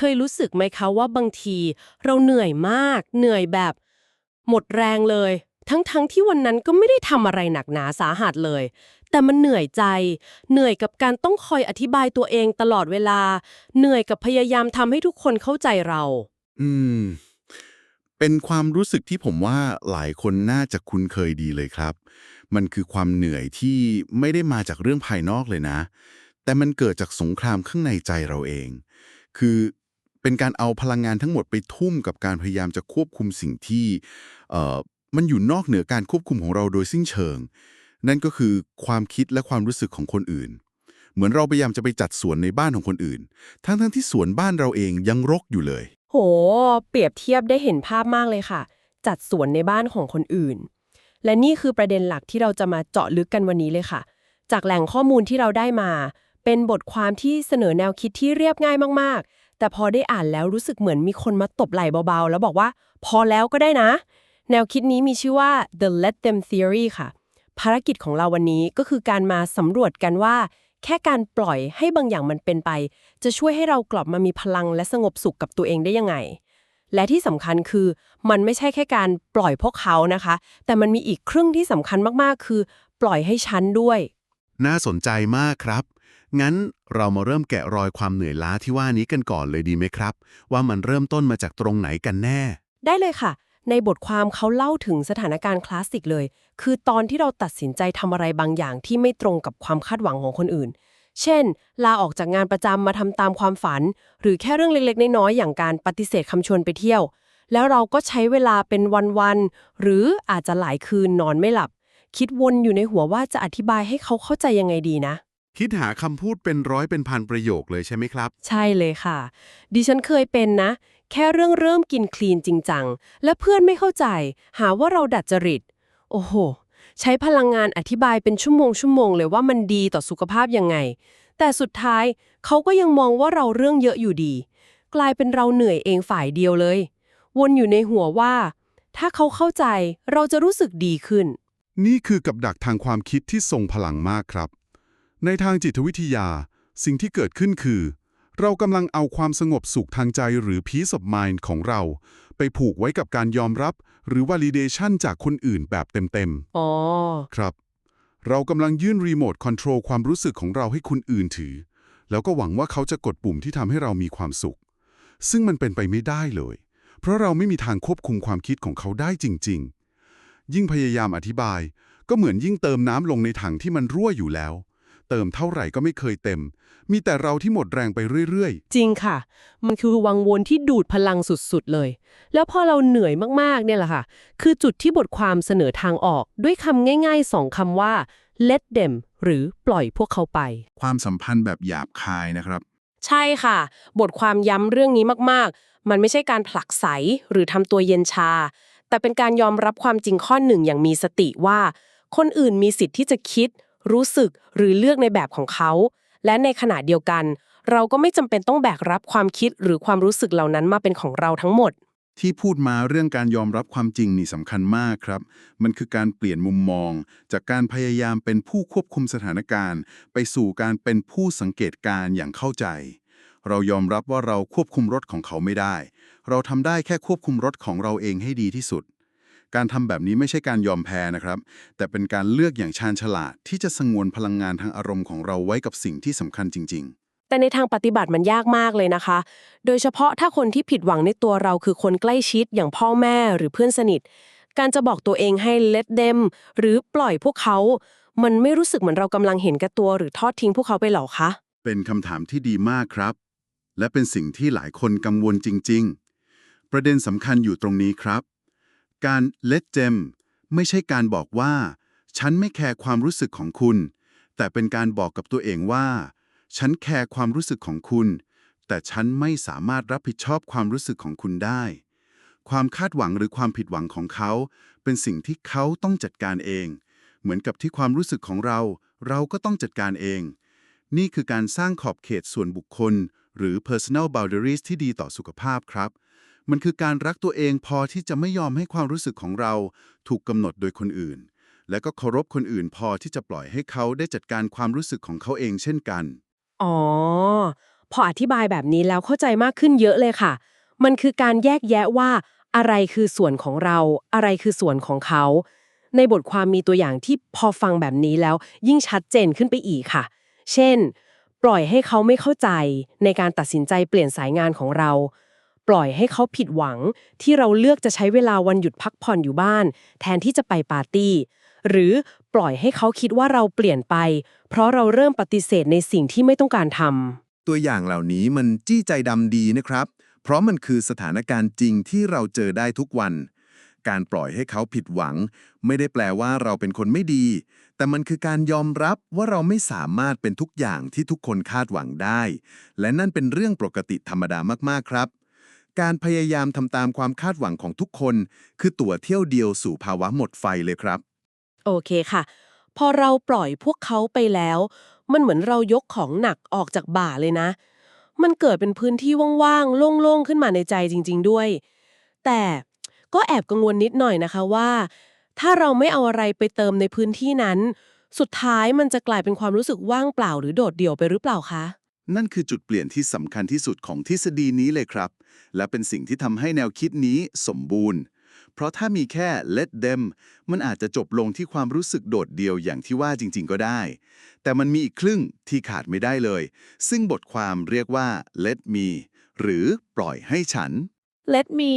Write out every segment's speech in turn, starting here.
เคยรู้สึกไหมคะว่าบางที เราเหนื่อยมาก เหนื่อยแบบ หมดแรงเลย ทั้งๆทที่วันนั้นก็ไม่ได้ทำอะไรหนักหนาสาหัสเลย แต่มันเหนื่อยใจ เหนื่อยกับการต้องคอยอธิบายตัวเองตลอดเวลา เหนื่อยกับพยายามทำให้ทุกคนเข้าใจเรา อืม เป็นความรู้สึกที่ผมว่าหลายคนน่าจะคุ้นเคยดีเลยครับ มันคือความเหนื่อยที่ไม่ได้มาจากเรื่องภายนอกเลยนะ แต่มันเกิดจากสงครามข้างในใจเราเอง คือ เป็นการเอาพลังงานทั้งหมดไปทุ่มกับการพยายามจะควบคุมสิ่งที่มันอยู่นอกเหนือการควบคุมของเราโดยสิ้นเชิง นั่นก็คือความคิดและความรู้สึกของคนอื่น เหมือนเราพยายามจะไปจัดสวนในบ้านของคนอื่น ทั้งๆที่สวนบ้านเราเองยังรกอยู่เลย โห เปรียบเทียบได้เห็นภาพมากเลยค่ะ จัดสวนในบ้านของคนอื่น และนี่คือประเด็นหลักที่เราจะมาเจาะลึกกันวันนี้เลยค่ะ จากแหล่งข้อมูลที่เราได้มา เป็นบทความที่เสนอแนวคิดที่เรียบง่ายมากๆ แต่พอได้อ่านแล้วรู้สึกเหมือนมีคนมาตบไหล่เบาๆ แล้วบอกว่า พอแล้วก็ได้นะ แนวคิดนี้มีชื่อว่า the let them theory ค่ะ ภารกิจของเราวันนี้ก็คือการมาสำรวจกันว่า แค่การปล่อยให้บางอย่างมันเป็นไป จะช่วยให้เรากลับมามีพลังและสงบสุขกับตัวเองได้ยังไง และที่สำคัญคือมันไม่ใช่แค่การปล่อยพวกเขานะคะ แต่มันมีอีกครึ่งที่สำคัญมากๆ คือ ปล่อยให้ฉันด้วย น่าสนใจมากครับ งั้นเรามาเริ่มแกะรอยความเหนื่อยล้าที่ว่านี้กันก่อนเลยดีไหมครับ ว่ามันเริ่มต้นมาจากตรงไหนกันแน่ ได้เลยค่ะ ในบทความเขาเล่าถึงสถานการณ์คลาสสิกเลย คือตอนที่เราตัดสินใจทำอะไรบางอย่างที่ไม่ตรงกับความคาดหวังของคนอื่น เช่น ลาออกจากงานประจำมาทำตามความฝัน หรือแค่เรื่องเล็กๆน้อยๆอย่างการปฏิเสธคำชวนไปเที่ยว แล้วเราก็ใช้เวลาเป็นวันๆหรืออาจจะหลายคืนนอนไม่หลับ คิดวนอยู่ในหัวว่าจะอธิบายให้เขาเข้าใจยังไงดีนะ คิดหาคำพูดเป็นร้อยเป็นพันประโยคเลยใช่ไหมครับ ใช่เลยค่ะ ดิฉันเคยเป็นนะ แค่เรื่องเริ่มกินคลีนจริงจัง และเพื่อนไม่เข้าใจ หาว่าเราดัดจริต โอ้โห ใช้พลังงานอธิบายเป็นชั่วโมงชั่วโมงเลยว่ามันดีต่อสุขภาพยังไง แต่สุดท้ายเขาก็ยังมองว่าเราเรื่องเยอะอยู่ดี กลายเป็นเราเหนื่อยเองฝ่ายเดียวเลย วนอยู่ในหัวว่า ถ้าเขาเข้าใจเราจะรู้สึกดีขึ้น นี่คือกับดักทางความคิดที่ทรงพลังมากครับ ในทางจิตวิทยา สิ่งที่เกิดขึ้นคือ เรากำลังเอาความสงบสุขทางใจหรือ peace of mind ของเรา ไปผูกไว้กับการยอมรับ หรือ validation จากคนอื่นแบบเต็มอ๋อๆครับ เรากำลังยื่นรีโมทคอนโทรลความรู้สึกของเราให้คนอื่นถือ แล้วก็หวังว่าเขาจะกดปุ่มที่ทำให้เรามีความสุข ซึ่งมันเป็นไปไม่ได้เลย เพราะเราไม่มีทางควบคุมความคิดของเขาได้จริง ๆ ยิ่งพยายามอธิบาย ก็เหมือนยิ่งเติมน้ำลงในถังที่มันรั่วอยู่แล้ว เติมเท่าไหร่ก็ไม่เคยเต็ม มีแต่เราที่หมดแรงไปเรื่อยจริงค่ะ มันคือวังวนที่ดูดพลังสุดๆเลย แล้วพอเราเหนื่อยมากๆเนี่ยแหละค่ะ คือจุดที่บทความเสนอทางออกด้วยคำง่ายๆสองคำว่า let them หรือปล่อยพวกเขาไปความสัมพันธ์แบบหยาบคายนะครับ ใช่ค่ะ บทความย้ำเรื่องนี้มากๆ มันไม่ใช่การผลักไสหรือทำตัวเย็นชา แต่เป็นการยอมรับความจริงข้อหนึ่งอย่างมีสติว่า คนอื่นมีสิทธิ์ที่จะคิด รู้สึกหรือเลือกในแบบของเขา และในขณะเดียวกัน เราก็ไม่จำเป็นต้องแบกรับความคิดหรือความรู้สึกเหล่านั้นมาเป็นของเราทั้งหมด ที่พูดมาเรื่องการยอมรับความจริงนี่สำคัญมากครับ มันคือการเปลี่ยนมุมมอง จากการพยายามเป็นผู้ควบคุมสถานการณ์ ไปสู่การเป็นผู้สังเกตการณ์อย่างเข้าใจ เรายอมรับว่าเราควบคุมรถของเขาไม่ได้ เราทำได้แค่ควบคุมรถของเราเองให้ดีที่สุด การทำแบบนี้ไม่ใช่การยอมแพ้นะครับ แต่เป็นการเลือกอย่างชาญฉลาดที่จะสงวนพลังงานทางอารมณ์ของเราไว้กับสิ่งที่สำคัญจริง ๆ แต่ในทางปฏิบัติมันยากมากเลยนะคะ โดยเฉพาะถ้าคนที่ผิดหวังในตัวเราคือคนใกล้ชิดอย่างพ่อแม่หรือเพื่อนสนิท การจะบอกตัวเองให้ let them หรือปล่อยพวกเขา มันไม่รู้สึกเหมือนเรากำลังเห็นแก่ตัวหรือทอดทิ้งพวกเขาไปหรอคะ เป็นคำถามที่ดีมากครับ และเป็นสิ่งที่หลายคนกังวลจริง ๆ ประเด็นสำคัญอยู่ตรงนี้ครับ การ let them ไม่ใช่การบอกว่า ฉันไม่แคร์ความรู้สึกของคุณ แต่เป็นการบอกกับตัวเองว่า ฉันแคร์ความรู้สึกของคุณ แต่ฉันไม่สามารถรับผิดชอบความรู้สึกของคุณได้ ความคาดหวังหรือความผิดหวังของเขา เป็นสิ่งที่เขาต้องจัดการเอง เหมือนกับที่ความรู้สึกของเรา เราก็ต้องจัดการเอง นี่คือการสร้างขอบเขตส่วนบุคคล หรือ personal boundaries ที่ดีต่อสุขภาพครับ มันคือการรักตัวเองพอที่จะไม่ยอมให้ความรู้สึกของเรา ถูกกำหนดโดยคนอื่น และก็เคารพคนอื่นพอที่จะปล่อยให้เขาได้จัดการความรู้สึกของเขาเองเช่นกัน อ๋อ พออธิบายแบบนี้แล้วเข้าใจมากขึ้นเยอะเลยค่ะ มันคือการแยกแยะว่า อะไรคือส่วนของเรา อะไรคือส่วนของเขา ในบทความมีตัวอย่างที่พอฟังแบบนี้แล้ว ยิ่งชัดเจนขึ้นไปอีกค่ะ เช่น ปล่อยให้เขาไม่เข้าใจในการตัดสินใจเปลี่ยนสายงานของเรา ปล่อยให้เขาผิดหวัง ที่เราเลือกจะใช้เวลาวันหยุดพักผ่อนอยู่บ้าน แทนที่จะไปปาร์ตี้ หรือปล่อยให้เขาคิดว่าเราเปลี่ยนไป เพราะเราเริ่มปฏิเสธในสิ่งที่ไม่ต้องการทำตัวอย่างเหล่านี้มันจี้ใจดำดีนะครับ เพราะมันคือสถานการณ์จริงที่เราเจอได้ทุกวัน การปล่อยให้เขาผิดหวัง ไม่ได้แปลว่าเราเป็นคนไม่ดี แต่มันคือการยอมรับว่าเราไม่สามารถเป็นทุกอย่างที่ทุกคนคาดหวังได้ และนั่นเป็นเรื่องปกติธรรมดามากๆครับ การพยายามทำตามความคาดหวังของทุกคน คือตั๋วเที่ยวเดียวสู่ภาวะหมดไฟเลยครับ โอเคค่ะ พอเราปล่อยพวกเขาไปแล้ว มันเหมือนเรายกของหนักออกจากบ่าเลยนะ มันเกิดเป็นพื้นที่ว่างๆ โล่งๆ ขึ้นมาในใจจริง ๆ ด้วย แต่ก็แอบกังวลนิดหน่อยนะคะว่า ถ้าเราไม่เอาอะไรไปเติมในพื้นที่นั้น สุดท้ายมันจะกลายเป็นความรู้สึกว่างเปล่าหรือโดดเดี่ยวไปหรือเปล่าคะ นั่นคือจุดเปลี่ยนที่สำคัญที่สุดของทฤษฎีนี้เลยครับ และเป็นสิ่งที่ทำให้แนวคิดนี้สมบูรณ์ เพราะถ้ามีแค่ let them มันอาจจะจบลงที่ความรู้สึกโดดเดี่ยวอย่างที่ว่าจริง ๆ ก็ได้ แต่มันมีอีกครึ่งที่ขาดไม่ได้เลย ซึ่งบทความเรียกว่า let me หรือปล่อยให้ฉัน Let me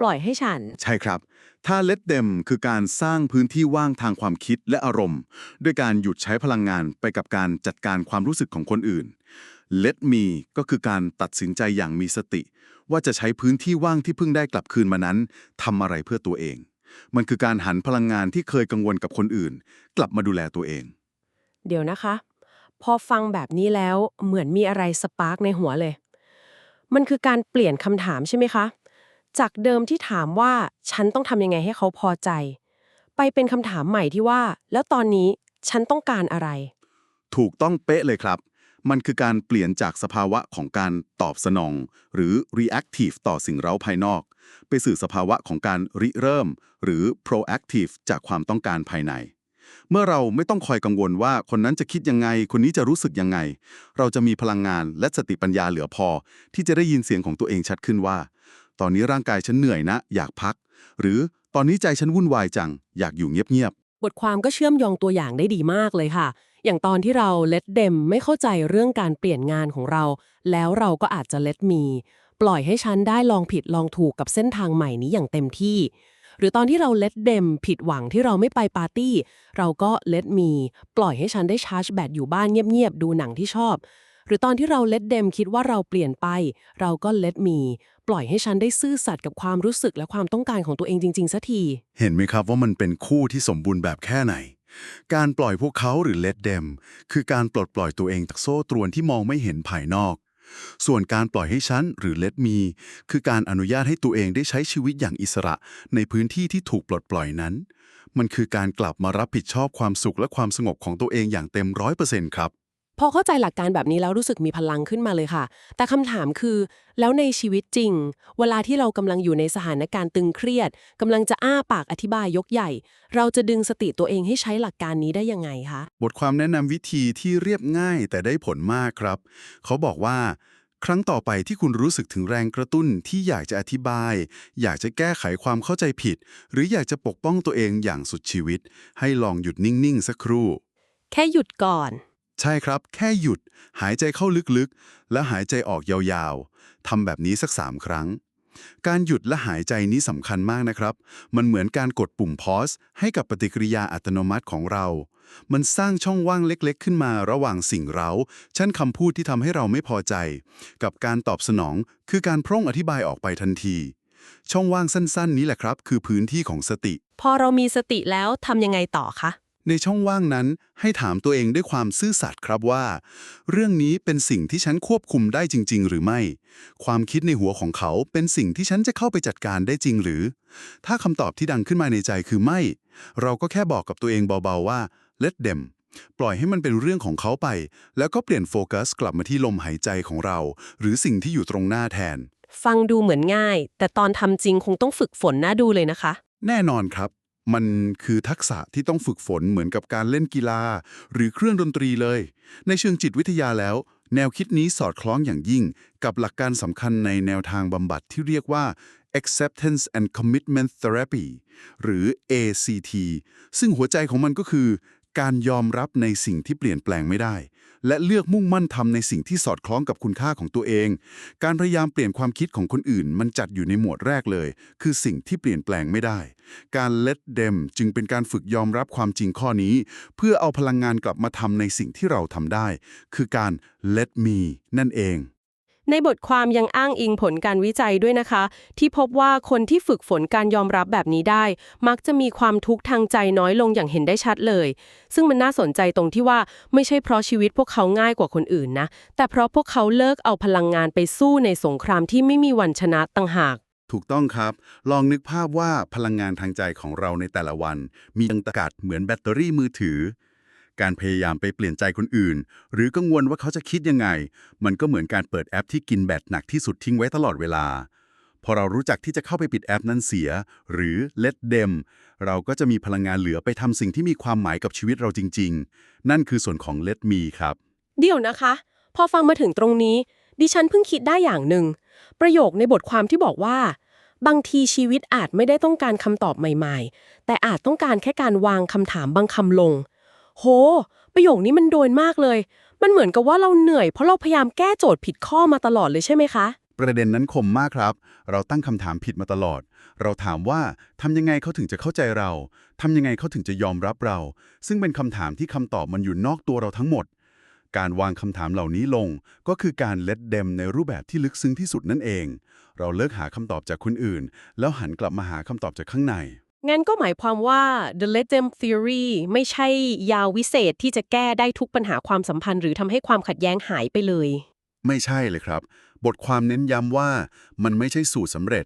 ปล่อยให้ฉัน ใช่ครับ ถ้า let them คือการสร้างพื้นที่ว่างทางความคิดและอารมณ์ ด้วยการหยุดใช้พลังงานไปกับการจัดการความรู้สึกของคนอื่น let me ก็คือการตัดสินใจอย่างมีสติ ว่าจะใช้พื้นที่ว่างที่เพิ่งได้กลับคืนมานั้นทำอะไรเพื่อตัวเอง มันคือการหันพลังงานที่เคยกังวลกับคนอื่น กลับมาดูแลตัวเอง เดี๋ยวนะคะ พอฟังแบบนี้แล้วเหมือนมีอะไรสปาร์กในหัวเลย มันคือการเปลี่ยนคำถามใช่ไหมคะ จากเดิมที่ถามว่าฉันต้องทำยังไงให้เขาพอใจ ไปเป็นคำถามใหม่ที่ว่า แล้วตอนนี้ฉันต้องการอะไร ถูกต้องเป๊ะเลยครับ มันคือการเปลี่ยนจากสภาวะของการตอบสนอง หรือ reactive ต่อสิ่งเร้าภายนอก ไปสู่สภาวะของการริเริ่ม หรือ proactive จากความต้องการภายใน เมื่อเราไม่ต้องคอยกังวลว่าคนนั้นจะคิดยังไง คนนี้จะรู้สึกยังไง เราจะมีพลังงานและสติปัญญาเหลือพอ ที่จะได้ยินเสียงของตัวเองชัดขึ้นว่า ตอนนี้ร่างกายฉันเหนื่อยนะ อยากพัก หรือตอนนี้ใจฉันวุ่นวายจัง อยากอยู่เงียบๆบทความก็เชื่อมโยงตัวอย่างได้ดีมากเลยค่ะ อย่างตอนที่เราเล t เดมไม่เข้าใจเรื่องการเปลี่ยนงานของเรา แล้วเราก็อาจจะเล t มี ปล่อยให้ฉันได้ลองผิดลองถูกกับเส้นทางใหม่นี้อย่างเต็มที่ หรือตอนที่เราเล t เดมผิดหวังที่เราไม่ไปปาร์ตี้ เราก็เล t มี ปล่อยให้ฉันได้ชาร์จแบตอยู่บ้านเงียบๆดูหนังที่ชอบ หรือตอนที่เราเล t เดมคิดว่าเราเปลี่ยนไป เราก็เล t มี ปล่อยให้ฉันได้ซื่อสัตย์กับความรู้สึกและความต้องการของตัวเองจริงๆสักที เห็นไหมครับว่ามันเป็นคู่ที่สมบูรณ์แบบแค่ไหน การปล่อยพวกเขาหรือ let them คือการปลดปล่อยตัวเองจากโซ่ตรวนที่มองไม่เห็นภายนอก ส่วนการปล่อยให้ฉันหรือ let me คือการอนุญาตให้ตัวเองได้ใช้ชีวิตอย่างอิสระ ในพื้นที่ที่ถูกปลดปล่อยนั้น มันคือการกลับมารับผิดชอบความสุขและความสงบของตัวเองอย่างเต็มร้อยเปอร์เซ็นต์ครับ พอเข้าใจหลักการแบบนี้แล้วรู้สึกมีพลังขึ้นมาเลยค่ะ แต่คำถามคือ แล้วในชีวิตจริง เวลาที่เรากำลังอยู่ในสถานการณ์ตึงเครียดกำลังจะอ้าปากอธิบายยกใหญ่ เราจะดึงสติตัวเองให้ใช้หลักการนี้ได้ยังไงคะ บทความแนะนำวิธีที่เรียบง่ายแต่ได้ผลมากครับ เขาบอกว่า ครั้งต่อไปที่คุณรู้สึกถึงแรงกระตุ้นที่อยากจะอธิบาย อยากจะแก้ไขความเข้าใจผิด หรืออยากจะปกป้องตัวเองอย่างสุดชีวิต ให้ลองหยุดนิ่งๆสักครู่ แค่หยุดก่อน ใช่ครับ แค่หยุด หายใจเข้าลึกๆ และหายใจออกยาวๆทำแบบนี้สักสามครั้ง การหยุดและหายใจนี้สำคัญมากนะครับ มันเหมือนการกดปุ่ม pause ให้กับปฏิกิริยาอัตโนมัติของเรา มันสร้างช่องว่างเล็กๆ ขึ้นมาระหว่างสิ่งเร้าชั้นคำพูดที่ทำให้เราไม่พอใจ กับการตอบสนอง คือการพร่งอธิบายออกไปทันที ช่องว่างสั้นๆ นี้แหละครับ คือพื้นที่ของสติ พอเรามีสติแล้วทำยังไงต่อคะ ในช่องว่างนั้นให้ถามตัวเองด้วยความซื่อสัตย์ครับว่า เรื่องนี้เป็นสิ่งที่ฉันควบคุมได้จริง ๆ หรือไม่ ความคิดในหัวของเขาเป็นสิ่งที่ฉันจะเข้าไปจัดการได้จริงหรือ ถ้าคำตอบที่ดังขึ้นมาในใจคือไม่ เราก็แค่บอกกับตัวเองเบาๆว่า let them ปล่อยให้มันเป็นเรื่องของเขาไป แล้วก็เปลี่ยนโฟกัสกลับมาที่ลมหายใจของเรา หรือสิ่งที่อยู่ตรงหน้าแทน ฟังดูเหมือนง่าย แต่ตอนทำจริงคงต้องฝึกฝนน่าดูเลยนะคะ แน่นอนครับ มันคือทักษะที่ต้องฝึกฝนเหมือนกับการเล่นกีฬา หรือเครื่องดนตรีเลย ในเชิงจิตวิทยาแล้ว แนวคิดนี้สอดคล้องอย่างยิ่ง กับหลักการสำคัญในแนวทางบำบัดที่เรียกว่า acceptance and commitment therapy หรือ ACT ซึ่งหัวใจของมันก็คือ การยอมรับในสิ่งที่เปลี่ยนแปลงไม่ได้ และเลือกมุ่งมั่นทำในสิ่งที่สอดคล้องกับคุณค่าของตัวเอง การพยายามเปลี่ยนความคิดของคนอื่น มันจัดอยู่ในหมวดแรกเลย คือสิ่งที่เปลี่ยนแปลงไม่ได้ การ let them จึงเป็นการฝึกยอมรับความจริงข้อนี้ เพื่อเอาพลังงานกลับมาทำในสิ่งที่เราทำได้ คือการ let me นั่นเอง ในบทความยังอ้างอิงผลการวิจัยด้วยนะคะ ที่พบว่าคนที่ฝึกฝนการยอมรับแบบนี้ได้ มักจะมีความทุกข์ทางใจน้อยลงอย่างเห็นได้ชัดเลย ซึ่งมันน่าสนใจตรงที่ว่าไม่ใช่เพราะชีวิตพวกเขาง่ายกว่าคนอื่นนะ แต่เพราะพวกเขาเลิกเอาพลังงานไปสู้ในสงครามที่ไม่มีวันชนะต่างหากถูกต้องครับ ลองนึกภาพว่าพลังงานทางใจของเราในแต่ละวัน มีดังตกาศเหมือนแบตเตอรี่มือถือ การพยายามไปเปลี่ยนใจคนอื่น หรือกังวลว่าเขาจะคิดยังไง มันก็เหมือนการเปิดแอปที่กินแบตหนักที่สุดทิ้งไว้ตลอดเวลา พอเรารู้จักที่จะเข้าไปปิดแอปนั้นเสีย หรือ let them เราก็จะมีพลังงานเหลือไปทำสิ่งที่มีความหมายกับชีวิตเราจริง ๆ นั่นคือส่วนของ let me ครับ เดี๋ยวนะคะ พอฟังมาถึงตรงนี้ ดิฉันเพิ่งคิดได้อย่างหนึ่งประโยคในบทความที่บอกว่า บางทีชีวิตอาจไม่ได้ต้องการคำตอบใหม่ ๆ แต่อาจต้องการแค่การวางคำถามบางคำลง โห ประโยคนี้มันโดนมากเลย มันเหมือนกับว่าเราเหนื่อยเพราะเราพยายามแก้โจทย์ผิดข้อมาตลอดเลยใช่ไหมคะ ประเด็นนั้นคมมากครับ เราตั้งคำถามผิดมาตลอด เราถามว่าทำยังไงเขาถึงจะเข้าใจเราทำยังไงเขาถึงจะยอมรับเรา ซึ่งเป็นคำถามที่คำตอบมันอยู่นอกตัวเราทั้งหมด การวางคำถามเหล่านี้ลง ก็คือการ let them ในรูปแบบที่ลึกซึ้งที่สุดนั่นเอง เราเลิกหาคำตอบจากคนอื่น แล้วหันกลับมาหาคำตอบจากข้างใน งั้นก็หมายความว่า the let them theory ไม่ใช่ยาวิเศษที่จะแก้ได้ทุกปัญหาความสัมพันธ์ หรือทำให้ความขัดแย้งหายไปเลย ไม่ใช่เลยครับ บทความเน้นย้ำว่ามันไม่ใช่สูตรสำเร็จ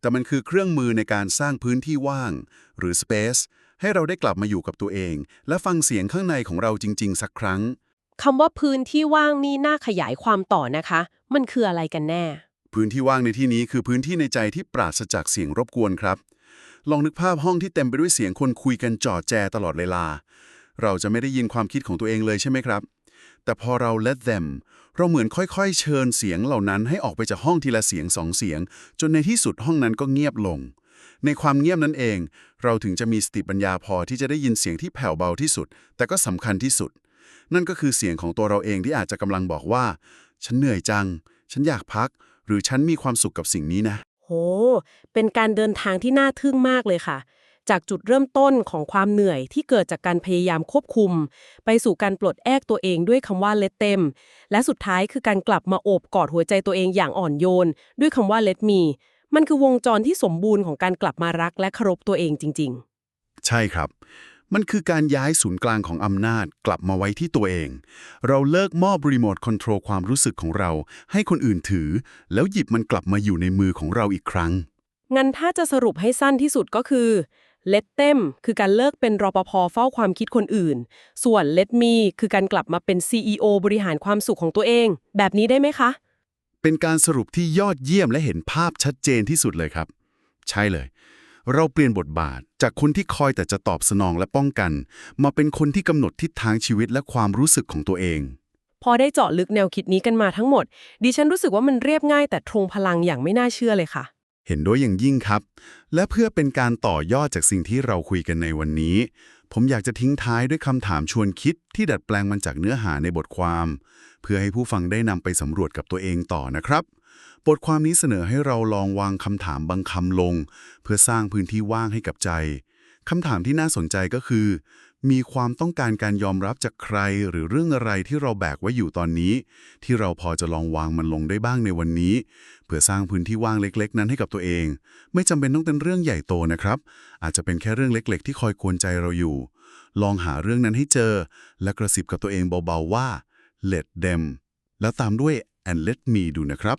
แต่มันคือเครื่องมือในการสร้างพื้นที่ว่าง หรือ space ให้เราได้กลับมาอยู่กับตัวเอง และฟังเสียงข้างในของเราจริง ๆ สักครั้งคำว่าพื้นที่ว่างนี่น่าขยายความต่อนะคะ มันคืออะไรกันแน่ พื้นที่ว่างในที่นี้คือพื้นที่ในใจที่ปราศจากเสียงรบกวนครับ ลองนึกภาพห้องที่เต็มไปด้วยเสียงคนคุยกันจ่อแจตลอดเวลา เราจะไม่ได้ยินความคิดของตัวเองเลยใช่ไหมครับ แต่พอเรา let them เราเหมือนค่อยๆ เชิญเสียงเหล่านั้นให้ออกไปจากห้องทีละเสียงสองเสียง จนในที่สุดห้องนั้นก็เงียบลง ในความเงียบนั้นเอง เราถึงจะมีสติปัญญาพอที่จะได้ยินเสียงที่แผ่วเบาที่สุด แต่ก็สำคัญที่สุด นั่นก็คือเสียงของตัวเราเองที่อาจจะกำลังบอกว่า ฉันเหนื่อยจัง ฉันอยากพัก หรือฉันมีความสุขกับสิ่งนี้นะ ห เป็นการเดินทางที่น่าทึ่งมากเลยค่ะ จากจุดเริ่มต้นของความเหนื่อยที่เกิดจากการพยายามควบคุม ไปสู่การปลดแอกตัวเองด้วยคำว่า let them และสุดท้ายคือการกลับมาโอบกอดหัวใจตัวเองอย่างอ่อนโยน ด้วยคำว่า let me มันคือวงจรที่สมบูรณ์ของการกลับมารักและเคารพตัวเองจริง ๆ ใช่ครับ มันคือการย้ายศูนย์กลางของอำนาจกลับมาไว้ที่ตัวเอง เราเลิกมอบรีโมทคอนโทรลความรู้สึกของเรา ให้คนอื่นถือ แล้วหยิบมันกลับมาอยู่ในมือของเราอีกครั้ง งั้นถ้าจะสรุปให้สั้นที่สุดก็คือ let them คือการเลิกเป็นรปภเฝ้าความคิดคนอื่น ส่วน let me คือการกลับมาเป็น CEO บริหารความสุขของตัวเอง แบบนี้ได้ไหมคะ เป็นการสรุปที่ยอดเยี่ยมและเห็นภาพชัดเจนที่สุดเลยครับ ใช่เลย เราเปลี่ยนบทบาท จากคนที่คอยแต่จะตอบสนองและป้องกัน มาเป็นคนที่กำหนดทิศทางชีวิตและความรู้สึกของตัวเอง พอได้เจาะลึกแนวคิดนี้กันมาทั้งหมด ดิฉันรู้สึกว่ามันเรียบง่ายแต่ทรงพลังอย่างไม่น่าเชื่อเลยค่ะ เห็นด้วยอย่างยิ่งครับ และเพื่อเป็นการต่อยอดจากสิ่งที่เราคุยกันในวันนี้ ผมอยากจะทิ้งท้ายด้วยคำถามชวนคิดที่ดัดแปลงมันจากเนื้อหาในบทความ เพื่อให้ผู้ฟังได้นำไปสำรวจกับตัวเองต่อนะครับ บทความนี้เสนอให้เราลองวางคำถามบางคำลง เพื่อสร้างพื้นที่ว่างให้กับใจคำถามที่น่าสนใจก็คือ มีความต้องการการยอมรับจากใคร หรือเรื่องอะไรที่เราแบกไว้อยู่ตอนนี้ ที่เราพอจะลองวางมันลงได้บ้างในวันนี้ เพื่อสร้างพื้นที่ว่างเล็ก ๆ นั้นให้กับตัวเอง ไม่จำเป็นต้องเป็นเรื่องใหญ่โตนะครับ อาจจะเป็นแค่เรื่องเล็ก ๆ ที่คอยกวนใจเราอยู่ ลองหาเรื่องนั้นให้เจอ และกระซิบกับตัวเองเบาๆว่า let them แล้วตามด้วย and let me ดูนะครับ